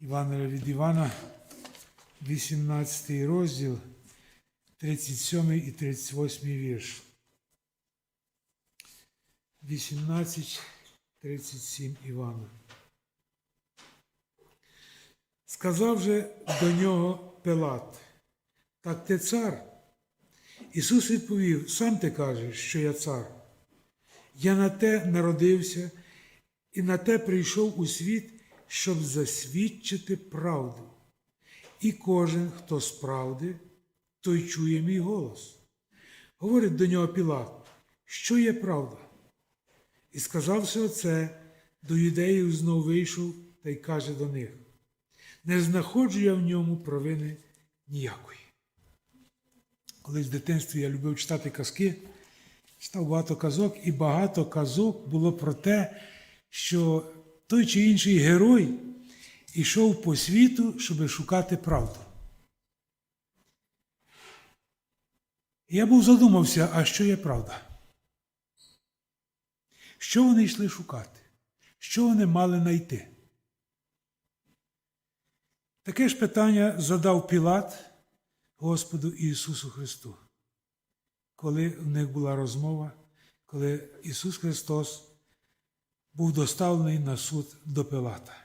Івана від Івана, 18 розділ, 37 і 38 вірш. 18, 37 Івана. Сказав же до нього Пилат, так ти цар? Ісус відповів, сам ти кажеш, що я цар. Я на те народився і на те прийшов у світ, щоб засвідчити правду. І кожен, хто з правди, той чує мій голос. Говорить до нього Пілат, що є правда? І сказавши оце, до юдеїв знов вийшов та й каже до них: Не знаходжу я в ньому провини ніякої. Колись в дитинстві я любив читати казки, читав багато казок, і багато казок було про те, що той чи інший герой ішов по світу, щоб шукати правду. Я був задумався, а що є правда? Що вони йшли шукати? Що вони мали знайти? Таке ж питання задав Пілат Господу Ісусу Христу, коли в них була розмова, коли Ісус Христос був доставлений на суд до Пилата.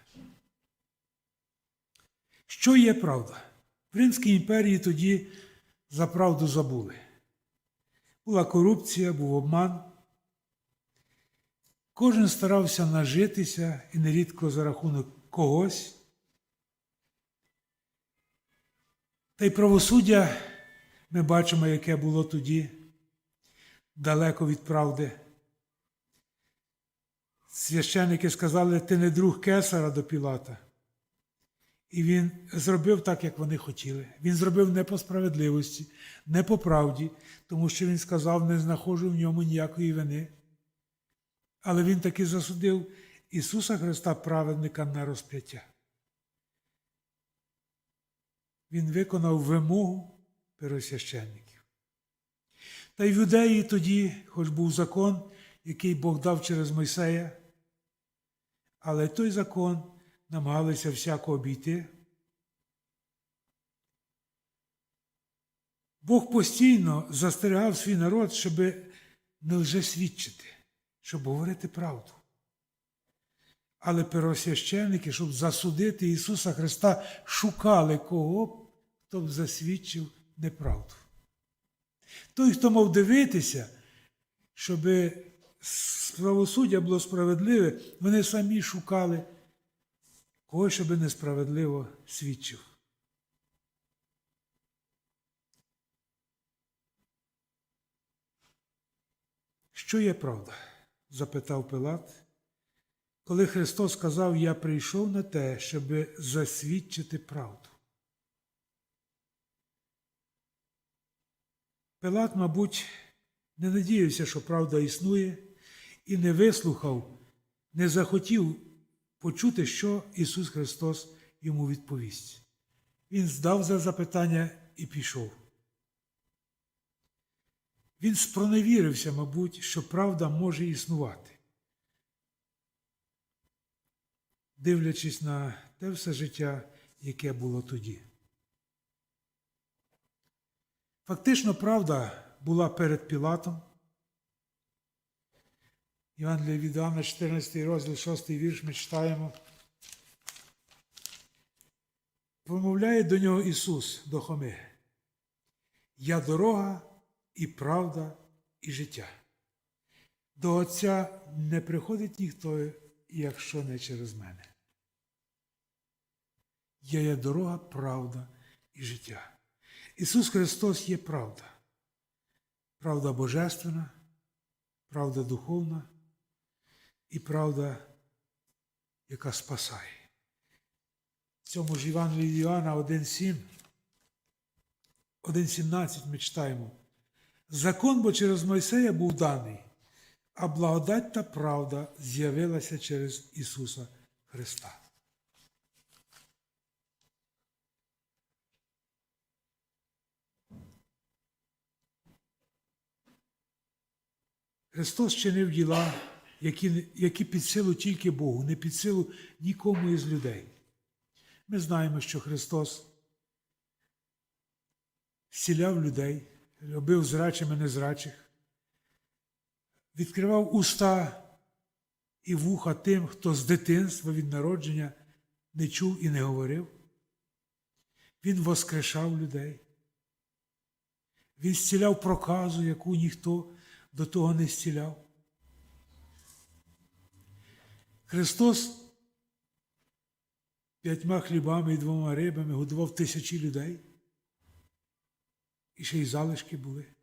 Що є правда? В Римській імперії тоді за правду забули. Була корупція, був обман. Кожен старався нажитися і нерідко за рахунок когось. Та й правосуддя ми бачимо, яке було тоді, далеко від правди. Священники сказали, ти не друг кесара до Пілата. І він зробив так, як вони хотіли. Він зробив не по справедливості, не по правді, тому що він сказав, не знаходжу в ньому ніякої вини. Але він таки засудив Ісуса Христа, праведника на розп'яття. Він виконав вимогу первосвященників. Та й в юдеї тоді, хоч був закон, який Бог дав через Мойсея, але той закон намагалися всяко обійти. Бог постійно застерігав свій народ, щоб не лжесвідчити, щоб говорити правду. Але первосвященники, щоб засудити Ісуса Христа, шукали кого хто б засвідчив неправду. Той, хто мав дивитися, щоб правосуддя було справедливе, вони самі шукали когось, щоб несправедливо свідчив. Що є правда? запитав Пилат, коли Христос сказав, Я прийшов на те, щоб засвідчити правду. Пилат, мабуть, не надіявся, що правда існує, і не вислухав, не захотів почути, що Ісус Христос йому відповість. Він здав за запитання і пішов. Він спроневірився, мабуть, що правда може існувати. Дивлячись на те все життя, яке було тоді. Фактично, правда була перед Пілатом. Євангелія від Іоанна, 14 розділ, 6 вірш ми читаємо. Промовляє до нього Ісус до Хоми. Я дорога і правда, і життя. До Отця не приходить ніхто, якщо не через мене. Я є дорога, правда і життя. Ісус Христос є правда. Правда божественна, правда духовна і правда, яка спасає. В цьому ж Івангелії Іоанна 1,7, 1,17 ми читаємо. Закон бо через Мойсея був даний, а благодать та правда з'явилася через Ісуса Христа. Христос чинив діла, які, які під силу тільки Богу, не під силу нікому із людей. Ми знаємо, що Христос зціляв людей, робив зрачими незрачих, відкривав уста і вуха тим, хто з дитинства від народження не чув і не говорив. Він воскрешав людей. Він зціляв проказу, яку ніхто до того не зціляв. Христос п'ятьма хлібами і двома рибами годував тисячі людей. І ще й залишки були.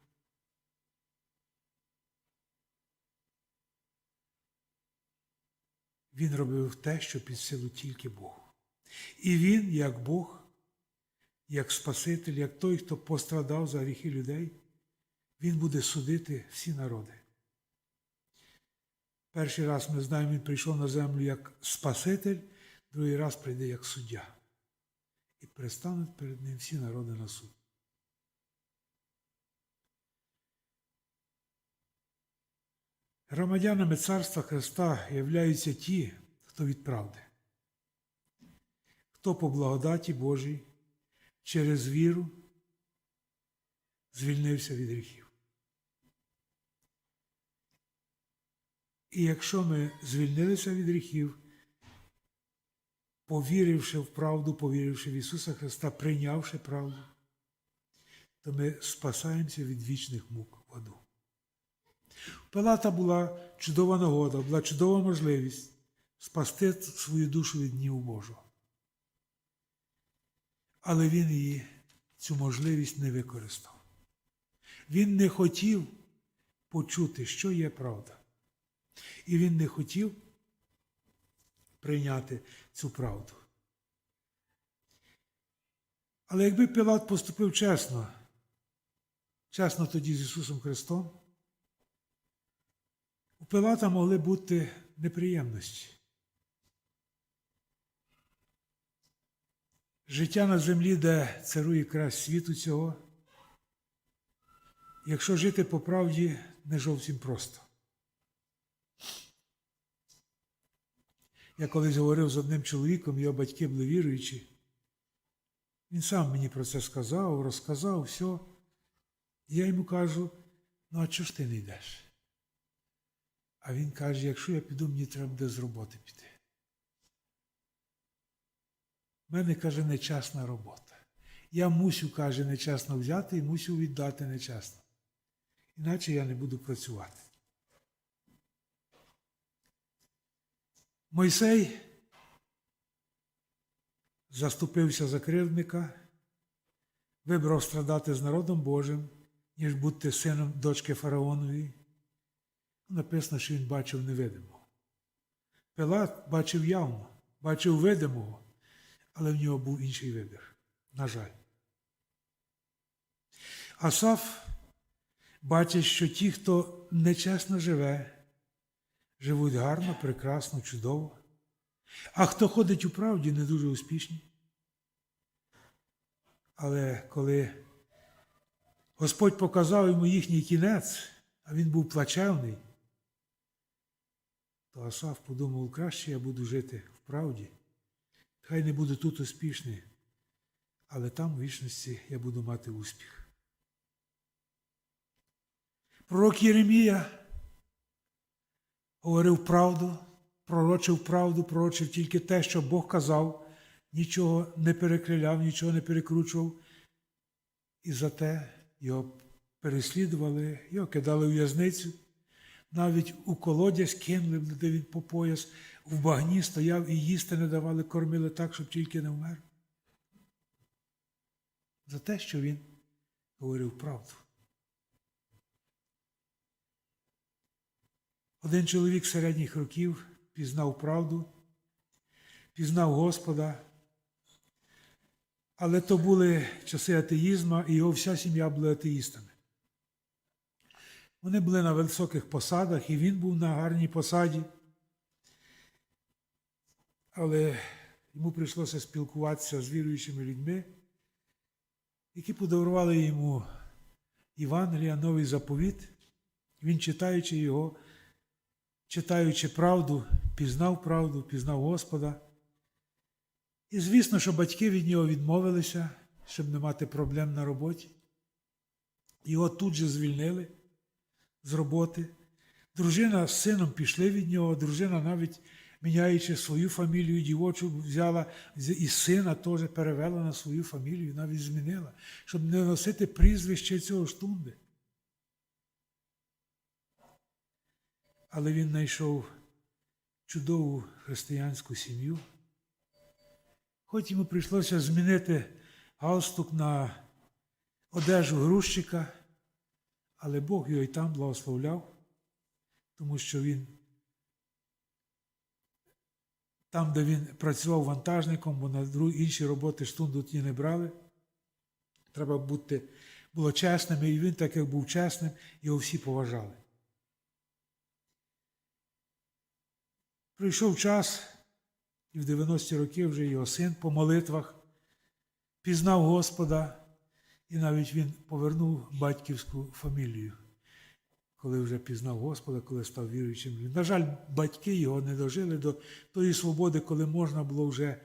Він робив те, що під силу тільки Богу. І він, як Бог, як Спаситель, як той, хто пострадав за гріхи людей, він буде судити всі народи. Перший раз ми знаємо, він прийшов на землю як Спаситель, другий раз прийде як суддя. І пристануть перед ним всі народи на суд. Громадянами Царства Христа являються ті, хто від правди, хто по благодаті Божій через віру звільнився від гріхів. І якщо ми звільнилися від гріхів, повіривши в правду, повіривши в Ісуса Христа, прийнявши правду, то ми спасаємося від вічних мук в аду. У Пилата була чудова нагода, була чудова можливість спасти свою душу від гніву Божого. Але він її цю можливість не використав. Він не хотів почути, що є правда. І він не хотів прийняти цю правду. Але якби Пілат поступив чесно, чесно тоді з Ісусом Христом, у Пилата могли бути неприємності. Життя на землі, де царує край світу цього, якщо жити по правді, не зовсім просто. Я колись говорив з одним чоловіком, його батьки були віруючі. Він сам мені про це сказав, розказав, все. І я йому кажу, ну а чого ж ти не йдеш? А він каже, якщо я піду, мені треба буде з роботи піти. У мене, каже, нечасна робота. Я мусю, каже, нечасно взяти і мусю віддати нечасно. Іначе я не буду працювати. Мойсей заступився за кривдника, вибрав страдати з народом Божим, ніж бути сином дочки фараонової. Написано, що він бачив невидимого. Пилат бачив явно, бачив видимого, але в нього був інший вибір. На жаль. Асаф бачить, що ті, хто нечесно живе, живуть гарно, прекрасно, чудово. А хто ходить у правді, не дуже успішні. Але коли Господь показав йому їхній кінець, а він був плачевний, то Асаф подумав, краще я буду жити в правді. Хай не буду тут успішний, але там в вічності я буду мати успіх. Пророк Єремія говорив правду, пророчив правду, пророчив тільки те, що Бог казав, нічого не перекриляв, нічого не перекручував. І за те його переслідували, його кидали в в'язницю. Навіть у колодязь кинули, де він по пояс, в багні стояв і їсти не давали, кормили так, щоб тільки не вмер. За те, що він говорив правду. Один чоловік середніх років пізнав правду, пізнав Господа, але то були часи атеїзму, і його вся сім'я була атеїстами. Вони були на високих посадах, і він був на гарній посаді. Але йому прийшлося спілкуватися з віруючими людьми, які подарували йому Євангелія, новий заповіт. Він, читаючи його, читаючи правду, пізнав правду, пізнав Господа. І звісно, що батьки від нього відмовилися, щоб не мати проблем на роботі. Його тут же звільнили з роботи. Дружина з сином пішли від нього, дружина навіть міняючи свою фамілію дівочу, взяла і сина теж перевела на свою фамілію, навіть змінила, щоб не носити прізвище цього штунди. Але він знайшов чудову християнську сім'ю. Хоч йому прийшлося змінити галстук на одежу грузчика, але Бог його і там благословляв, тому що він там, де він працював вантажником, бо на інші роботи штунду ті не брали. Треба бути було чесним, і він, так як був чесним, його всі поважали. Прийшов час, і в 90-ті роки вже його син по молитвах пізнав Господа, і навіть він повернув батьківську фамілію, коли вже пізнав Господа, коли став віруючим. На жаль, батьки його не дожили до тої свободи, коли можна було вже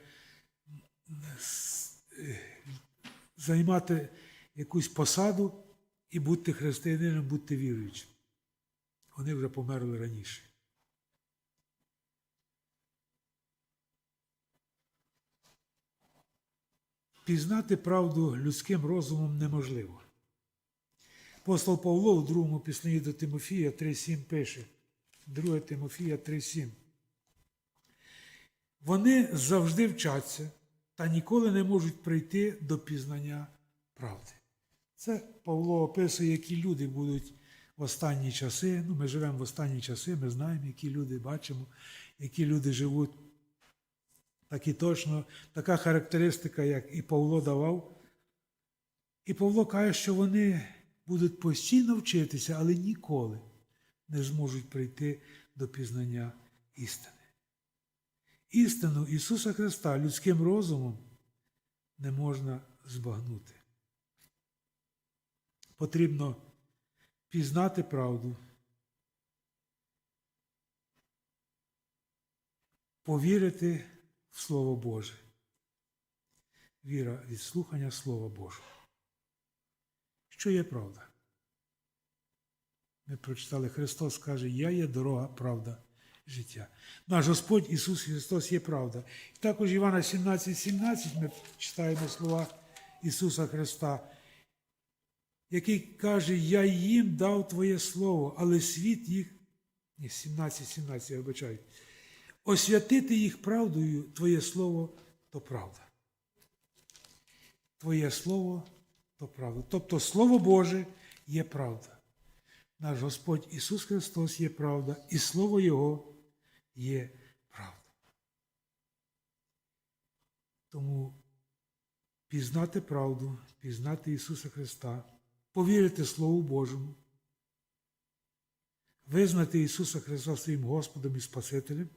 займати якусь посаду і бути християнином, бути віруючим. Вони вже померли раніше. Пізнати правду людським розумом неможливо. Апостол Павло у другому післанні до Тимофія 3.7 пише, 2 Тимофія 3.7. Вони завжди вчаться та ніколи не можуть прийти до пізнання правди. Це Павло описує, які люди будуть в останні часи. Ну, ми живемо в останні часи, ми знаємо, які люди бачимо, які люди живуть. Так і точно така характеристика, як і Павло давав. І Павло каже, що вони будуть постійно вчитися, але ніколи не зможуть прийти до пізнання істини. Істину Ісуса Христа людським розумом не можна збагнути. Потрібно пізнати правду, повірити в Слово Боже. Віра від слухання Слова Божого. Що є правда? Ми прочитали, Христос каже, Я є дорога, правда, життя. Наш Господь Ісус Христос є правда. І також Івана 17, 17 ми читаємо слова Ісуса Христа, який каже, Я їм дав Твоє Слово, але світ їх, ні, 17, 17, я вибачаю, освятити їх правдою, Твоє Слово то правда. Твоє Слово то правда. Тобто Слово Боже є правда. Наш Господь Ісус Христос є правда, і Слово Його є правда. Тому пізнати правду, пізнати Ісуса Христа, повірити Слову Божому, визнати Ісуса Христа своїм Господом і Спасителем,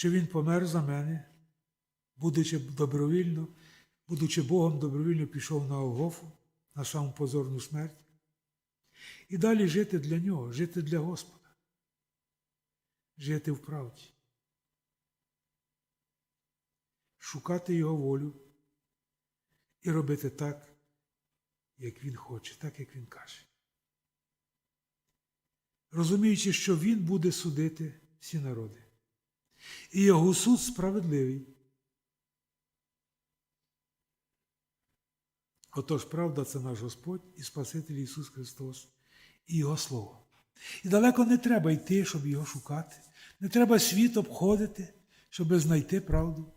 що Він помер за мене, будучи добровільно, будучи Богом, добровільно пішов на Голгофу, на саму позорну смерть. І далі жити для Нього, жити для Господа, жити в правді, шукати Його волю і робити так, як Він хоче, так, як Він каже. Розуміючи, що Він буде судити всі народи. І його суд справедливий. Отож, правда, це наш Господь і Спаситель Ісус Христос і Його Слово. І далеко не треба йти, щоб його шукати. Не треба світ обходити, щоб знайти правду.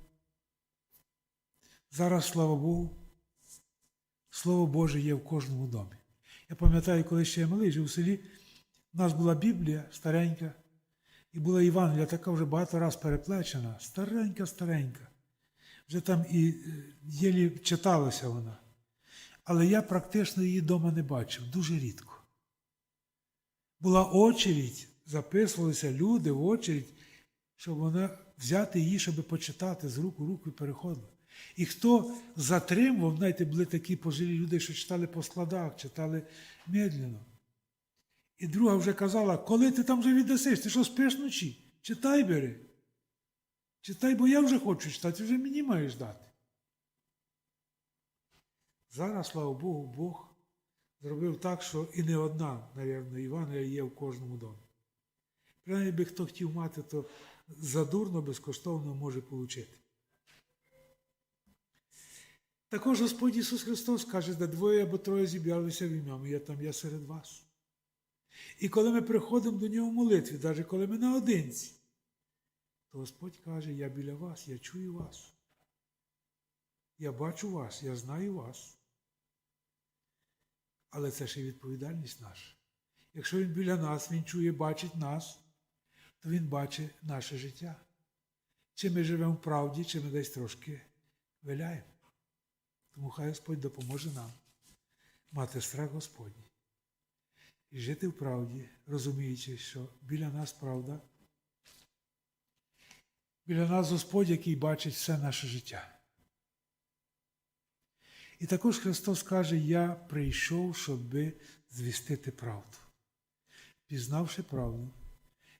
Зараз, слава Богу, Слово Боже є в кожному домі. Я пам'ятаю, коли ще я малий жив у селі, у нас була Біблія старенька, і була Євангелія така вже багато раз переплечена, старенька-старенька. Вже там і е, єлі читалася вона. Але я практично її вдома не бачив, дуже рідко. Була очередь, записувалися люди в очередь, щоб вона взяти її, щоб почитати з рук у руку і переходила. І хто затримував, знаєте, були такі пожилі люди, що читали по складах, читали медленно. І друга вже казала, коли ти там вже віддасиш, ти що спиш вночі? Читай бери. Читай, бо я вже хочу читати, вже мені маєш дати. Зараз, слава Богу, Бог зробив так, що і не одна, навірно, Івана є в кожному домі. Принаймні, би хто хотів мати, то задурно, безкоштовно може отримати. Також Господь Ісус Христос каже, де двоє або троє зібралися в ім'я моє, там я серед вас. І коли ми приходимо до Нього в молитві, навіть коли ми наодинці, то Господь каже, я біля вас, я чую вас. Я бачу вас, я знаю вас. Але це ще відповідальність наша. Якщо Він біля нас, Він чує, бачить нас, то Він бачить наше життя. Чи ми живемо в правді, чи ми десь трошки виляємо. Тому хай Господь допоможе нам мати страх Господній і жити в правді, розуміючи, що біля нас правда, біля нас Господь, який бачить все наше життя. І також Христос каже, я прийшов, щоб звістити правду. Пізнавши правду,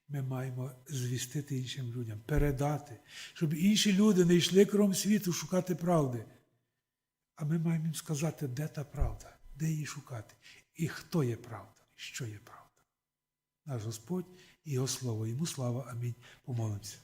ми маємо звістити іншим людям, передати, щоб інші люди не йшли кром світу шукати правди. А ми маємо їм сказати, де та правда, де її шукати, і хто є правда, що є правда. Наш Господь і Його Слово. Йому слава. Амінь. Помолимося.